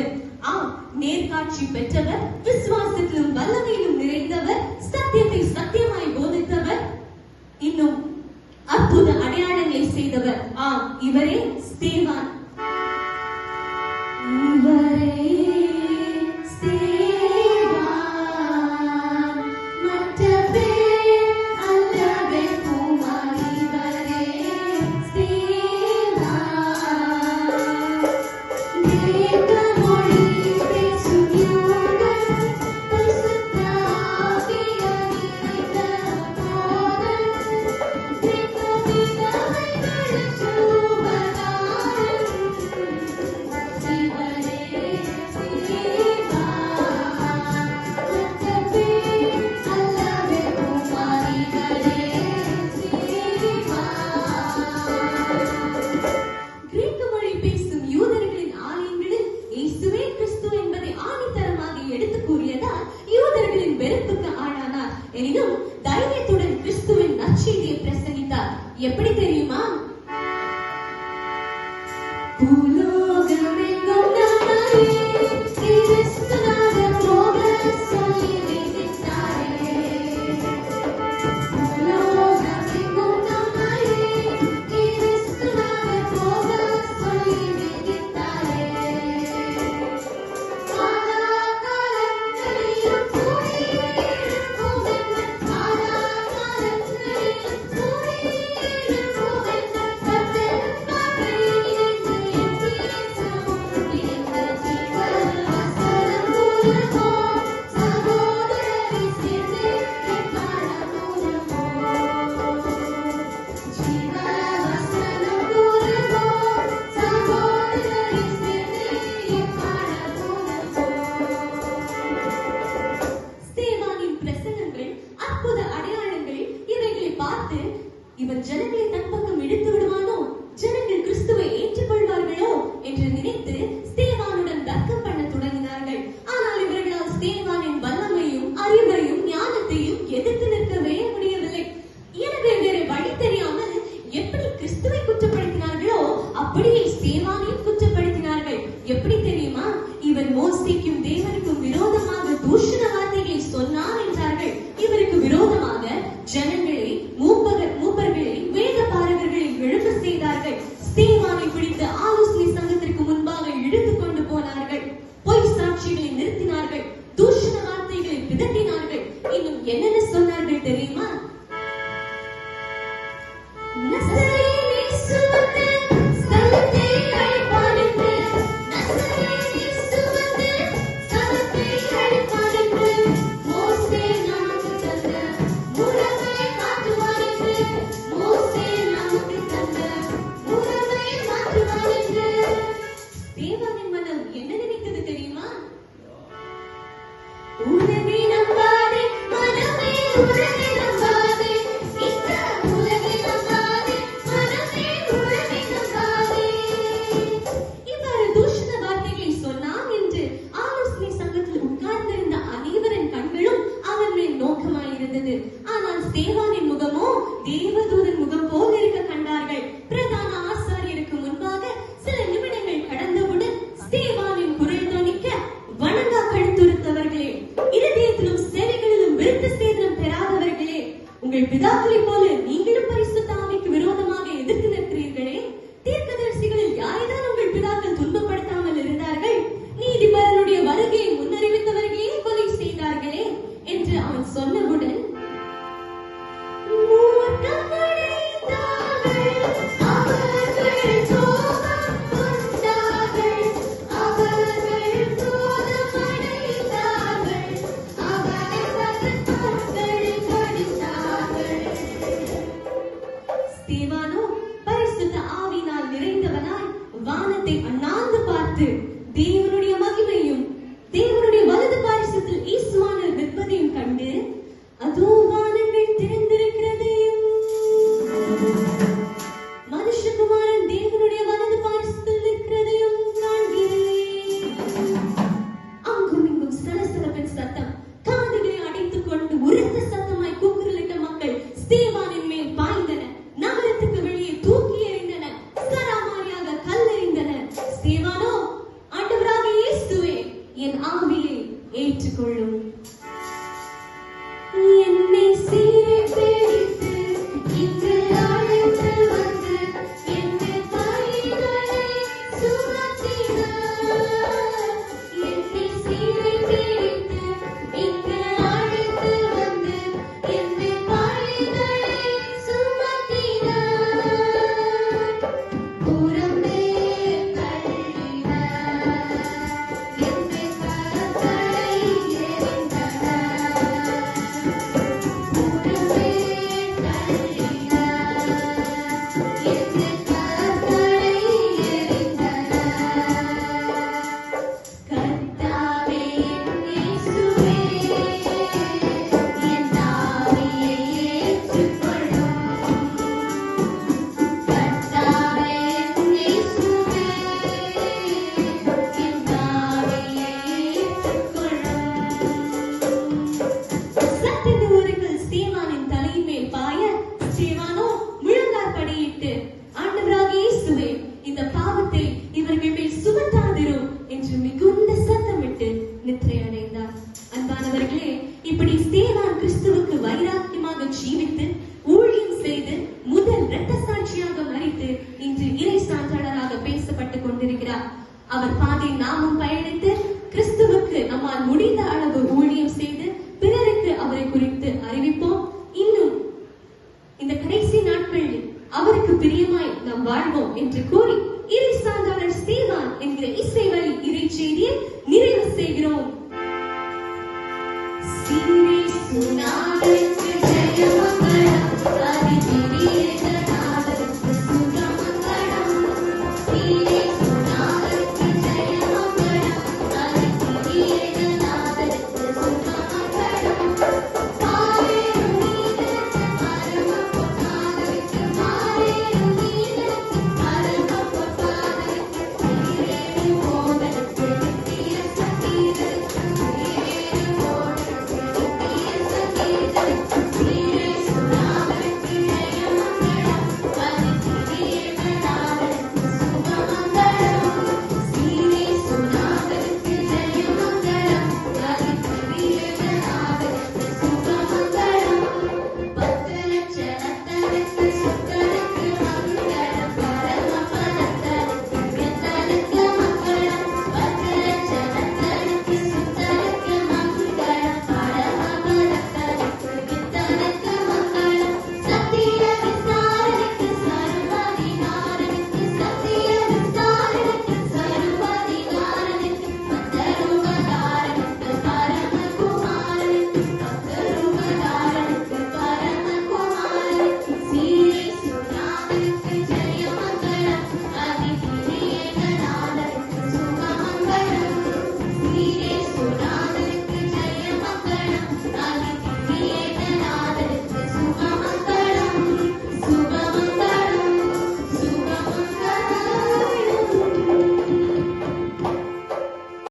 இருக்கிறது ஆம் நேர்காட்சி பெற்றவர் விசுவாசத்திலும் வல்லமையிலும் நிறைந்தவர் சத்தியத்தை சத்தியமாய் போதித்தவர் இன்னும் அற்புத அடையாளங்களை செய்தவர். ஆம் இவரே ஸ்தேவான். தைரியத்துடன் கிறிஸ்துவின் நற்செய்தியை பிரசங்கித்தார். எப்படி தெரியுமா? மோசிக்கும் தேவனுக்கும் விரோதமாக தூஷண வார்த்தைகளை சொன்னார் என்றார்கள். இவருக்கு விரோதமாக ஜனங்களை மூப்பகர் மூப்பர்களை வேத பாரகர்களை எழுப்ப செய்தார்கள். ஸ்தீவானை பிடித்து ஆலோசனை சங்கத்திற்கு முன்பாக இழுத்து கொண்டு போனார்கள். பொய் சாட்சிகளை நிறுத்தினார்கள். தூஷண வார்த்தைகளை பிதட்டினார்கள் ஸ்தேவானின் முகமோ தேவதூதன் முகம் போல் இருக்க கண்டார்கள். பிரதான ஆசாரியருக்கு முன்பாக சில நிமிடங்கள் கடந்தவுடன் ஸ்தேவானின் குரல் தணிக்க வணங்கா கழுத்துருத்தவர்களே இருதயத்திலும் சேவைகளிலும் விருத்த சேதனம் பெறாதவர்களே உங்கள் பிதாக்களை போல நீ தேவாதி இப்படி ஸ்தேவான் கிறிஸ்துவுக்கு வைராக்கியமாக ஜீவித்து ஊழியம் செய்து முதல் இரத்த சாட்சியாக மறித்து இன்று இறை சான்றாளராக பேசப்பட்டுக் கொண்டிருக்கிறார். அவர் பாதை நாமும் பயணித்து கிறிஸ்துவுக்கு நம்மால் முடிந்த அளவு ஊழியம் செய்து பிறருக்கு அவரை குறித்து அறிவிப்போம். இன்னும் இந்த கடைசி நாட்களில் அவருக்கு பிரியமாய் நாம் வாழ்வோம் என்று கூறி இறை சான்றாளர் ஸ்தேவான் என்கிற இசை வழி இறை செய்தியை நிறைவு செய்கிறோம். Bye.